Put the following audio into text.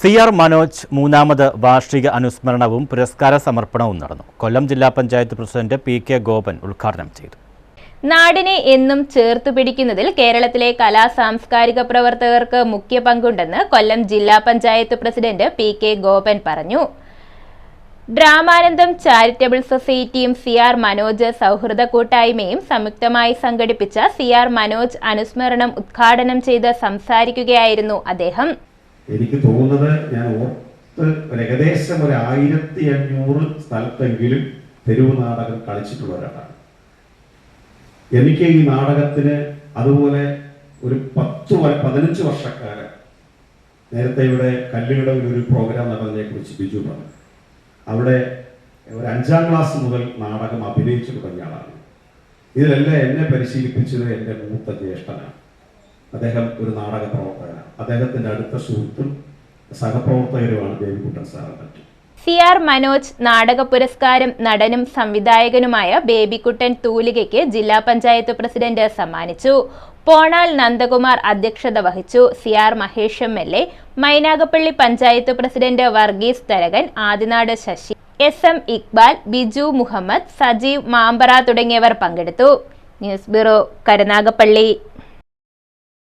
C R Manoj മൂന്നാമത് വാർഷിക അനുസ്മരണവും പുരസ്കാര സമർപ്പണവും നടന്നു. കൊല്ലം ജില്ലാ panchayat president P K Gopan ഉദ്ഘാടനം ചെയ്തു. നാടിനെ എന്നും ചേർത്തു പിടിക്കുന്നതിൽ കേരളത്തിലെ കലാ സാംസ്കാരിക പ്രവർത്തകർക്ക് മുഖ്യ പങ്കുണ്ടെന്ന് കൊല്ലം ജില്ലാ panchayat president P K Gopan പറഞ്ഞു. ഡ്രാമാനന്ദം ചാരിറ്റബിൾ സൊസൈറ്റിയും സി ആർ മനോജ് സൗഹൃദ കൂട്ടായ്മയും സംയുക്തമായി സംഘടിപ്പിച്ച സി ആർ മനോജ് അനുസ്മരണം ഉദ്ഘാടനം ചെയ്ത് സംസാരിക്കുകയായിരുന്നു അദ്ദേഹം. എനിക്ക് തോന്നുന്നത് ഞാൻ ഓർത്ത് ഒരു ഏകദേശം ഒരു ആയിരത്തി അഞ്ഞൂറ് സ്ഥലത്തെങ്കിലും തെരുവ് നാടകം കളിച്ചിട്ടുള്ള ഒരാളാണ്. എനിക്ക് ഈ നാടകത്തിന് അതുപോലെ ഒരു പത്ത് പതിനഞ്ച് വർഷക്കാരൻ നേരത്തെ ഇവിടെ കല്ലുകട ഒരു പ്രോഗ്രാം നടന്നതിനെ കുറിച്ച് ബിജു പറഞ്ഞു. അവിടെ ഒരു അഞ്ചാം ക്ലാസ് മുതൽ നാടകം അഭിനയിച്ചു തുടങ്ങിയ ആളാണ്. ഇതിലെല്ലാം എന്നെ പരിശീലിപ്പിച്ചത് എന്റെ മൂത്ത ജ്യേഷ്ഠനാണ്. അദ്ദേഹം ഒരു നാടക പ്രവർത്തകനാണ് അദ്ദേഹത്തിന്റെ അടുത്ത സുഹൃത്തും സഹപ്രവർത്തകരുമാണ് ദേവികുട്ടൻ സാർ മറ്റും. സി ആർ മനോജ് നാടക പുരസ്കാരം നടനും സംവിധായകനുമായ ബേബിക്കുട്ടൻ തൂലികയ്ക്ക് ജില്ലാ പഞ്ചായത്ത് പ്രസിഡന്റ് സമ്മാനിച്ചു. പോണാൽ നന്ദകുമാർ അധ്യക്ഷത വഹിച്ചു. C R Mahesh M L A Mynagappally panchayat president Varghese Tharakan Adinad Sasi S M Iqbal Biju Muhammad Sajeev Mampara തുടങ്ങിയവർ പങ്കെടുത്തു. News bureau Karunagappally.